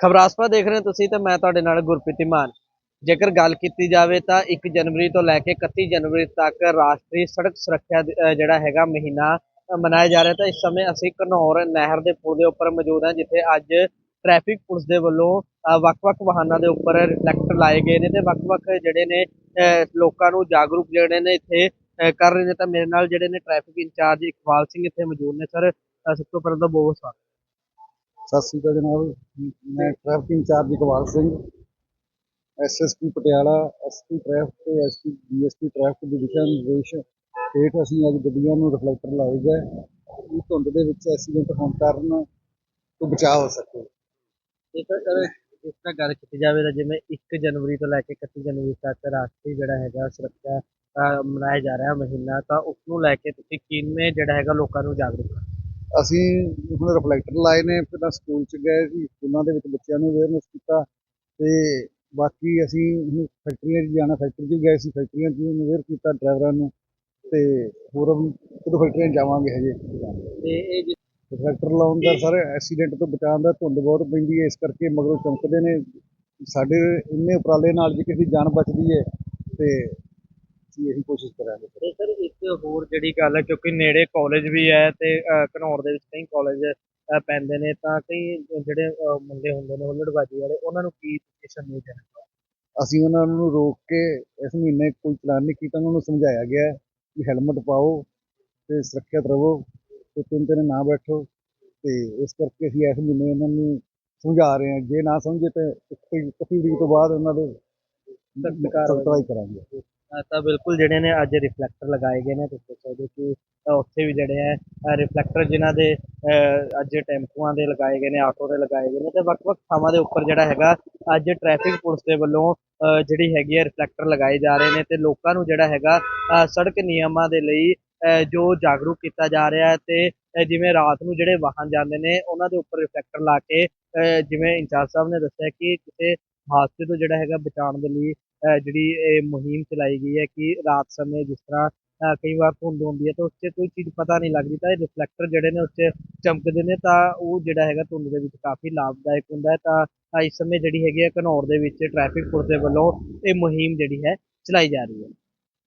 ਖਬਰਾਸਪਾ ਦੇਖ ਰਹੇ ਤੁਸੀਂ ਤੇ ਮੈਂ ਤੁਹਾਡੇ ਨਾਲ ਗੁਰਪ੍ਰੀਤ ਇਮਾਨ ਜੇਕਰ ਗੱਲ ਕੀਤੀ ਜਾਵੇ ਤਾਂ 1 ਜਨਵਰੀ ਤੋਂ ਲੈ ਕੇ 31 ਜਨਵਰੀ ਤੱਕ ਰਾਸ਼ਟਰੀ ਸੜਕ ਸੁਰੱਖਿਆ ਜਿਹੜਾ ਹੈਗਾ ਮਹੀਨਾ ਮਨਾਇਆ ਜਾ ਰਿਹਾ ਤਾਂ ਇਸ ਸਮੇਂ ਅਸੀਂ ਘਨੌਰ ਨਹਿਰ ਦੇ ਪੁਲ ਦੇ ਉੱਪਰ ਮੌਜੂਦ ਹਾਂ, ਜਿੱਥੇ ਅੱਜ ਟ੍ਰੈਫਿਕ ਪੁਲਿਸ ਦੇ ਵੱਲੋਂ ਵੱਖ-ਵੱਖ ਵਾਹਨਾਂ ਦੇ ਉੱਪਰ ਰਿਫਲੈਕਟਰ ਲਾਏ ਗਏ ਨੇ ਤੇ ਵੱਖ-ਵੱਖ ਜਿਹੜੇ ਨੇ ਲੋਕਾਂ ਨੂੰ ਜਾਗਰੂਕ ਜਿਹੜੇ ਨੇ ਇੱਥੇ ਕਰ ਰਹੇ ਨੇ ਤਾਂ ਮੇਰੇ ਨਾਲ ਜਿਹੜੇ ਨੇ ਟ੍ਰੈਫਿਕ ਇੰਚਾਰਜ ਇਕਬਾਲ ਸਿੰਘ ਇੱਥੇ ਮੌਜੂਦ ਨੇ। ਸਰ ਸਭ ਤੋਂ ਪਹਿਲਾਂ ਤਾਂ ਬਹੁਤ ਸਵਾਗਤ। ਸਤਿ ਸ੍ਰੀ ਅਕਾਲ ਜਨਾਬ। ਮੈਂ traffic in-charge Iqbal Singh SSP Patiala SP traffic ਤੇ ਐਸਪੀ ਡੀਐਸਪੀ ਟ੍ਰੈਫਿਕ ਦੇ ਦਿਸ਼ਾ ਨਿਰਦੇਸ਼ ਹੇਠ ਅਸੀਂ ਅੱਜ ਗੱਡੀਆਂ ਨੂੰ ਰਿਫਲੈਕਟਰ ਲਾਏ ਗਏ। ਇਹ ਧੁੰਦ ਦੇ ਵਿੱਚ ਐਕਸੀਡੈਂਟ ਹੋਣ ਕਾਰਨ ਤੋਂ ਬਚਾਅ ਹੋ ਸਕੇ। ਜੇਕਰ ਅਹ ਇਸ ਤਰ੍ਹਾਂ ਗੱਲ ਕੀਤੀ ਜਾਵੇ ਤਾਂ ਜਿਵੇਂ 1 ਜਨਵਰੀ ਤੋਂ ਲੈ ਕੇ 31 ਜਨਵਰੀ ਤੱਕ ਰਾਸ਼ਟਰੀ ਜਿਹੜਾ ਹੈਗਾ ਸੁਰੱਖਿਆ ਅਹ ਮਨਾਇਆ ਜਾ ਰਿਹਾ ਮਹੀਨਾ ਤਾਂ ਉਸ ਨੂੰ ਲੈ ਕੇ ਤੁਸੀਂ ਕਿਵੇਂ ਜਿਹੜਾ ਹੈਗਾ ਲੋਕਾਂ ਨੂੰ ਜਾਗਰੂਕ ਕਰਨਾ? ਅਸੀਂ ਹੁਣ ਰਿਫਲੈਕਟਰ ਲਾਏ ਨੇ ਪਹਿਲਾਂ ਸਕੂਲ ਚ ਗਏ ਸੀ ਸਕੂਲਾਂ ਦੇ ਵਿੱਚ ਬੱਚਿਆਂ ਨੂੰ ਅਵੇਅਰਨੈਸ ਕੀਤਾ ਤੇ ਬਾਕੀ ਅਸੀਂ ਹੁਣ ਫੈਕਟਰੀਆਂ 'ਚ ਜਾਣਾ ਫੈਕਟਰੀ 'ਚ ਗਏ ਸੀ ਫੈਕਟਰੀਆਂ 'ਚ ਵੀ ਅਵੇਅਰ ਕੀਤਾ ਡਰਾਈਵਰਾਂ ਨੂੰ ਤੇ ਹੋਰ ਵੀ ਕਦੋਂ ਫੈਕਟਰੀਆਂ 'ਚ ਜਾਵਾਂਗੇ ਹਜੇ ਤੇ ਇਹ ਰਿਫਲੈਕਟਰ ਲਾਉਣ ਦਾ ਸਾਰੇ ਐਕਸੀਡੈਂਟ ਤੋਂ ਬਚਾਉਣ ਦਾ ਧੁੰਦ ਬਹੁਤ ਪੈਂਦੀ ਹੈ ਇਸ ਕਰਕੇ ਮਗਰੋਂ ਚਮਕਦੇ ਨੇ। ਸਾਡੇ ਇੰਨੇ ਉਪਰਾਲੇ ਨਾਲ ਜੇ ਕਿਸੇ ਦੀ ਜਾਨ ਬਚਦੀ ਹੈ ਤੇ ਅਸੀਂ ਇਹੀ ਕੋਸ਼ਿਸ਼ ਕਰਾਂਗੇ ਤੇ ਸਰ ਇੱਕ ਹੋਰ ਜਿਹੜੀ ਗੱਲ ਹੈ ਕਿਉਂਕਿ ਨੇੜੇ ਕਾਲਜ ਵੀ ਹੈ ਤੇ ਘਨੌਰ ਦੇ ਵਿੱਚ ਕਈ ਕਾਲਜ ਪੈਂਦੇ ਨੇ ਤਾਂ ਕਈ ਜਿਹੜੇ ਮੁੰਡੇ ਹੁੰਦੇ ਨੇ ਹੁੱਲੜਬਾਜੀ ਵਾਲੇ ਉਹਨਾਂ ਨੂੰ ਕੀ ਸਟੇਸ਼ਨ ਨਹੀਂ ਦੇਣਾ ਅਸੀਂ ਉਹਨਾਂ ਨੂੰ ਰੋਕ ਕੇ ਇਸ ਮਹੀਨੇ ਕੋਈ ਚਲਾਨ ਨਹੀਂ ਕੀਤਾ ਉਹਨਾਂ ਨੂੰ ਸਮਝਾਇਆ ਗਿਆ ਕਿ ਹੈਲਮਟ ਪਾਓ ਤੇ ਸੁਰੱਖਿਅਤ ਰਹੋ। ਤੇ ਤਿੰਨ ਤਿੰਨ ਨਾ ਬੈਠੋ ਤੇ ਇਸ ਕਰਕੇ ਅਸੀਂ ਇਸ ਮਹੀਨੇ ਉਹਨਾਂ ਨੂੰ ਸਮਝਾ ਰਹੇ ਹਾਂ ਜੇ ਨਾ ਸਮਝੇ ਤੇ ਇਕੱਤੀ ਤਰੀਕ ਤੋਂ ਬਾਅਦ ਉਹਨਾਂ ਦੇ ਸਖਤ ਕਾਰਵਾਈ। ਸਖਤ ਕਾਰਵਾਈ ਕਰਾਂਗੇ ਤਾਂ ਬਿਲਕੁਲ ਜਿਹੜੇ ਨੇ ਅੱਜ ਰਿਫਲੈਕਟਰ ਲਗਾਏ ਗਏ ਨੇ ਤੁਸੀਂ ਸਕਦੇ ਕਿ ਉੱਥੇ ਵੀ ਜਿਹੜੇ ਹੈ ਰਿਫਲੈਕਟਰ ਜਿਨ੍ਹਾਂ ਦੇ ਅੱਜ ਟੈਂਪੂਆਂ ਦੇ ਲਗਾਏ ਗਏ ਨੇ ਆਟੋ ਦੇ ਲਗਾਏ ਗਏ ਨੇ ਤੇ ਵੱਖ-ਵੱਖ ਥਾਵਾਂ ਦੇ ਉੱਪਰ ਜਿਹੜਾ ਹੈਗਾ ਅੱਜ ਟ੍ਰੈਫਿਕ ਪੁਲਿਸ ਦੇ ਵੱਲੋਂ ਜਿਹੜੀ ਹੈਗੀ ਹੈ ਰਿਫਲੈਕਟਰ ਲਗਾਏ ਜਾ ਰਹੇ ਨੇ ਤੇ ਲੋਕਾਂ ਨੂੰ ਜਿਹੜਾ ਹੈਗਾ ਸੜਕ ਨਿਯਮਾਂ ਦੇ ਲਈ ਜੋ ਜਾਗਰੂਕ ਕੀਤਾ ਜਾ ਰਿਹਾ ਹੈ ਤੇ ਜਿਵੇਂ ਰਾਤ ਨੂੰ ਜਿਹੜੇ ਵਾਹਨ ਜਾਂਦੇ ਨੇ, ਉਹਨਾਂ ਦੇ ਉੱਪਰ ਰਿਫਲੈਕਟਰ ਲਾ ਕੇ ਜਿਵੇਂ ਇੰਚਾਰਜ ਸਾਹਿਬ ਨੇ ਦੱਸਿਆ ਕਿ ਕਿਸੇ ਹਾਦਸੇ ਤੋਂ ਜਿਹੜਾ ਹੈਗਾ ਬਚਾਉਣ ਦੇ ਲਈ ਜਿਹੜੀ ਇਹ ਮੁਹਿੰਮ ਚਲਾਈ ਗਈ ਹੈ ਕਿ ਰਾਤ ਸਮੇਂ ਜਿਸ ਤਰ੍ਹਾਂ ਕਈ ਵਾਰ ਧੁੰਦ ਹੁੰਦੀ ਹੈ ਤਾਂ ਉਸ 'ਚ ਕੋਈ ਚੀਜ਼ ਪਤਾ ਨਹੀਂ ਲੱਗਦੀ, ਤਾਂ ਇਹ ਰਿਫਲੈਕਟਰ ਜਿਹੜੇ ਨੇ ਉਸ 'ਚ ਚਮਕਦੇ ਨੇ, ਤਾਂ ਉਹ ਜਿਹੜਾ ਹੈਗਾ ਧੁੰਦ ਦੇ ਵਿੱਚ ਕਾਫੀ ਲਾਭਦਾਇਕ ਹੁੰਦਾ ਹੈ, ਤਾਂ ਤਾਂ ਇਸ ਸਮੇਂ ਜਿਹੜੀ ਹੈਗੀ ਹੈ ਘਨੌਰ ਦੇ ਵਿੱਚ ਟ੍ਰੈਫਿਕ ਪੁਲਿਸ ਦੇ ਵੱਲੋਂ ਇਹ ਮੁਹਿੰਮ ਜਿਹੜੀ ਹੈ ਚਲਾਈ ਜਾ ਰਹੀ ਹੈ।